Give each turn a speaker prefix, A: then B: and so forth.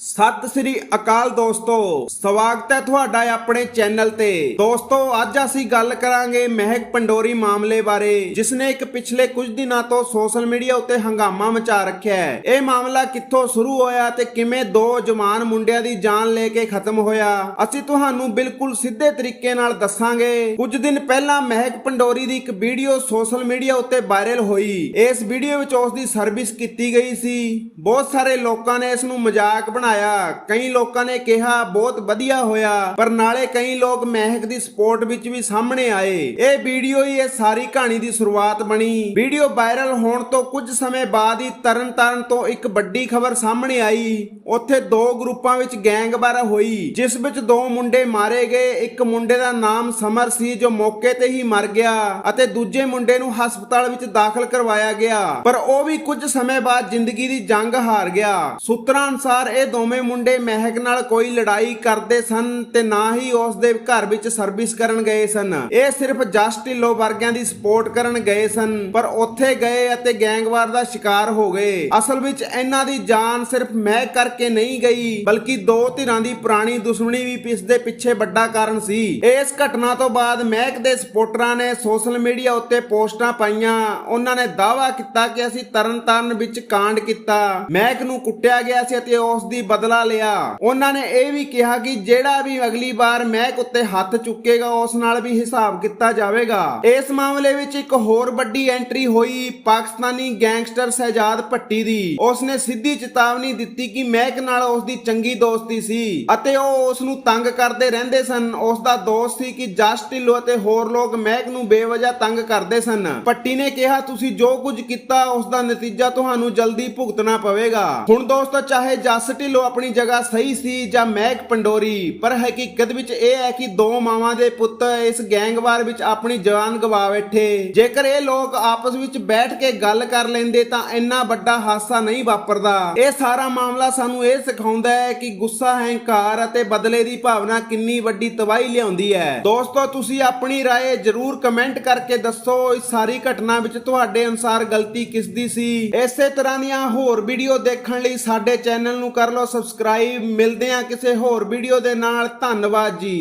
A: ਸਤਿ ਸ੍ਰੀ ਅਕਾਲ ਦੋਸਤੋ, ਸਵਾਗਤ ਹੈ ਤੁਹਾਡਾ ਆਪਣੇ ਚੈਨਲ ਤੇ। ਦੋਸਤੋ, ਅੱਜ ਅਸੀਂ ਗੱਲ ਕਰਾਂਗੇ ਮਹਿਕ ਪੰਡੋਰੀ ਮਾਮਲੇ ਬਾਰੇ ਜਿਸ ਨੇ ਇੱਕ ਪਿਛਲੇ ਕੁਝ ਦਿਨਾਂ ਤੋਂ ਸੋਸ਼ਲ ਮੀਡੀਆ ਉੱਤੇ ਹੰਗਾਮਾ ਮਚਾ ਰੱਖਿਆ ਹੈ। ਇਹ ਮਾਮਲਾ ਕਿੱਥੋਂ ਸ਼ੁਰੂ ਹੋਇਆ ਤੇ ਕਿਵੇਂ ਦੋ ਜਵਾਨ ਮੁੰਡਿਆਂ ਦੀ ਜਾਨ ਲੈ ਕੇ ਖਤਮ ਹੋਇਆ? ਅਸੀਂ ਤੁਹਾਨੂੰ ਬਿਲਕੁਲ ਸਿੱਧੇ ਤਰੀਕੇ ਨਾਲ ਦੱਸਾਂਗੇ। ਕੁਝ ਦਿਨ ਪਹਿਲਾਂ ਮਹਿਕ ਪੰਡੋਰੀ ਦੀ ਇੱਕ ਵੀਡੀਓ ਸੋਸ਼ਲ ਮੀਡੀਆ ਉੱਤੇ ਵਾਇਰਲ ਹੋਈ। ਇਸ ਵੀਡੀਓ ਵਿੱਚ ਉਸ ਦੀ ਸਰਵਿਸ ਕੀਤੀ ਗਈ ਸੀ। ਬਹੁਤ ਸਾਰੇ ਲੋਕਾਂ ਨੇ ਇਸ ਨੂੰ ਮਜ਼ਾਕ ਬਣਾ ਬਣਾਇਆ। ਕਈ ਲੋਕਾਂ ਨੇ ਕਿਹਾ, ਬਹੁਤ ਵਧੀਆ ਹੋਇਆ। ਪਰ ਨਾਲੇ ਕਈ ਲੋਕ ਮਹਿਕ ਦੀ ਸਪੋਰਟ ਵਿੱਚ ਵੀ ਸਾਹਮਣੇ ਆਏ। ਇਹ ਵੀਡੀਓ ਹੀ ਇਹ ਸਾਰੀ ਕਹਾਣੀ ਦੀ ਸ਼ੁਰੂਆਤ ਬਣੀ। ਵੀਡੀਓ ਵਾਇਰਲ ਹੋਣ ਤੋਂ ਕੁਝ ਸਮੇਂ ਬਾਅਦ ਹੀ ਤਰਨਤਾਰਨ ਤੋਂ ਇੱਕ ਵੱਡੀ ਖਬਰ ਸਾਹਮਣੇ ਆਈ। ਉੱਥੇ ਦੋ ਗਰੁੱਪਾਂ ਵਿੱਚ ਗੈਂਗਵਾਰ ਹੋਈ, ਜਿਸ ਵਿੱਚ ਦੋ ਮੁੰਡੇ ਮਾਰੇ ਗਏ। ਇੱਕ ਮੁੰਡੇ ਦਾ ਨਾਮ ਸਮਰ ਸੀ, ਜੋ ਮੌਕੇ ਤੇ ਹੀ ਮਰ ਗਿਆ ਅਤੇ ਦੂਜੇ ਮੁੰਡੇ ਨੂੰ ਹਸਪਤਾਲ ਵਿੱਚ ਦਾਖਲ ਕਰਵਾਇਆ ਗਿਆ। ਪਰ ਉਹ ਵੀ ਕੁਝ ਸਮੇਂ ਬਾਅਦ ਜ਼ਿੰਦਗੀ ਦੀ ਜੰਗ ਹਾਰ ਗਿਆ। ਸੂਤਰਾਂ ਅਨੁਸਾਰ ਇਹ ਦੋਵੇਂ ਮੁੰਡੇ ਮਹਿਕ ਨਾਲ ਕੋਈ ਲੜਾਈ ਕਰਦੇ ਸਨ ਤੇ ਨਾ ਹੀ ਉਸ ਦੇ ਘਰ ਵਿੱਚ ਸਰਵਿਸ ਕਰਨ ਗਏ ਸਨ। ਇਹ ਸਿਰਫ ਜਸਟ ਢਿੱਲੋਂ ਵਰਗਿਆਂ ਦੀ ਸਪੋਰਟ ਕਰਨ ਗਏ ਸਨ, ਪਰ ਉੱਥੇ ਗਏ ਅਤੇ ਗੈਂਗਵਾਰ ਦਾ ਸ਼ਿਕਾਰ ਹੋ ਗਏ। ਅਸਲ ਵਿੱਚ ਇਹਨਾਂ ਦੀ ਜਾਨ ਸਿਰਫ ਮਹਿਕ ਕਰਕੇ ਨਹੀਂ ਗਈ, ਬਲਕਿ ਦੋ ਧਿਰਾਂ ਦੀ ਪੁਰਾਣੀ ਦੁਸ਼ਮਣੀ ਵੀ ਇਸ ਦੇ ਪਿੱਛੇ ਵੱਡਾ ਕਾਰਨ ਸੀ। ਇਸ ਘਟਨਾ ਤੋਂ ਬਾਅਦ ਮਹਿਕ ਦੇ ਸਪੋਰਟਰਾਂ ਨੇ ਸੋਸ਼ਲ ਮੀਡੀਆ ਉੱਤੇ ਪੋਸਟਾਂ ਪਾਈਆਂ। ਉਹਨਾਂ ਨੇ ਦਾਅਵਾ ਕੀਤਾ ਕਿ ਅਸੀਂ ਤਰਨਤਾਰਨ ਵਿੱਚ ਕਾਂਡ ਕੀਤਾ। ਮਹਿਕ ਨੂੰ ਕੁੱਟਿਆ ਗਿਆ ਸੀ ਅਤੇ ਉਸ ਦੀ ਬਦਲਾ ਲਿਆ। ਉਹਨਾਂ ਨੇ ਇਹ ਵੀ ਕਿਹਾ ਕਿ ਜਿਹੜਾ ਵੀ ਅਗਲੀ ਵਾਰ ਮਹਿਕ ਉੱਤੇ ਹੱਥ ਚੁੱਕੇਗਾ, ਉਸ ਨਾਲ ਵੀ ਹਿਸਾਬ ਕੀਤਾ ਜਾਵੇਗਾ। ਇਸ ਮਾਮਲੇ ਵਿੱਚ ਇੱਕ ਹੋਰ ਵੱਡੀ ਐਂਟਰੀ ਹੋਈ ਪਾਕਿਸਤਾਨੀ ਗੈਂਗਸਟਰ ਸਹਿਜਾਦ ਭੱਟੀ ਦੀ। ਉਸ ਸਿੱਧੀ ਚੇਤਾਵਨੀ ਦਿੱਤੀ ਕਿ ਮਹਿਕ ਨਾਲ ਉਸ ਦੀ ਚੰਗੀ ਦੋਸਤੀ ਸੀ ਅਤੇ ਉਹ ਉਸ ਨੂੰ ਤੰਗ ਕਰਦੇ ਰਹਿੰਦੇ ਸਨ। ਉਸ ਦਾ ਦੋਸਤ ਸੀ ਕਿ ਜਸ ਢਿੱਲੋਂ ਅਤੇ ਹੋਰ ਲੋਕ ਮਹਿਕ ਨੂੰ ਬੇਵਜ੍ਹਾ ਤੰਗ ਕਰਦੇ ਸਨ। ਭੱਟੀ ਨੇ ਕਿਹਾ, ਤੁਸੀਂ ਜੋ ਕੁਝ ਕੀਤਾ ਉਸ ਦਾ ਨਤੀਜਾ ਤੁਹਾਨੂੰ ਜਲਦੀ ਭੁਗਤਣਾ ਪਵੇਗਾ। ਹੁਣ ਦੋਸਤੋ, ਚਾਹੇ ਜਸ ਢਿੱਲੋਂ ਆਪਣੀ ਜਗ੍ਹਾ ਸਹੀ ਸੀ ਜਾਂ ਮਹਿਕ ਪੰਡੋਰੀ ਪਰ ਹਕੀਕਤ ਵਿੱਚ ਇਹ ਹੈ ਕਿ ਦੋ ਮਾਵਾਂ ਦੇ ਪੁੱਤ ਇਸ ਗੈਂਗਵਾਰ ਵਿੱਚ ਆਪਣੀ ਜਾਨ ਗਵਾ ਬੈਠੇ ਜੇਕਰ ਇਹ ਲੋਕ ਆਪਸ ਵਿੱਚ ਬੈਠ ਕੇ ਗੱਲ ਕਰ ਲੈਂਦੇ ਤਾਂ ਇੰਨਾ ਵੱਡਾ ਹਾਦਸਾ ਨਹੀਂ ਵਾਪਰਦਾ ਇਹ ਸਾਰਾ ਮਾਮਲਾ ਸਾਨੂੰ ਇਹ ਸਿਖਾਉਂਦਾ ਹੈ ਕਿ ਗੁੱਸਾ ਹੰਕਾਰ ਅਤੇ ਬਦਲੇ ਦੀ ਭਾਵਨਾ ਕਿੰਨੀ ਵੱਡੀ ਤਬਾਹੀ ਲਿਆਉਂਦੀ ਹੈ ਦੋਸਤੋ ਤੁਸੀਂ ਆਪਣੀ رائے ਜਰੂਰ ਕਮੈਂਟ ਕਰਕੇ ਦੱਸੋ ਇਸ ਸਾਰੀ ਘਟਨਾ ਵਿੱਚ ਤੁਹਾਡੇ ਅਨੁਸਾਰ ਗਲਤੀ ਕਿਸ ਦੀ ਸੀ ਇਸੇ ਤਰ੍ਹਾਂ ਦੀਆਂ ਹੋਰ ਵੀਡੀਓ ਦੇਖਣ ਲਈ ਸਾਡੇ ਚੈਨਲ ਨੂੰ ਕਰ ਲਓ ਸਬਸਕ੍ਰਾਈਬ ਮਿਲਦੇ ਹਾਂ ਕਿਸੇ ਹੋਰ ਵੀਡੀਓ ਦੇ ਨਾਲ। ਧੰਨਵਾਦ ਜੀ।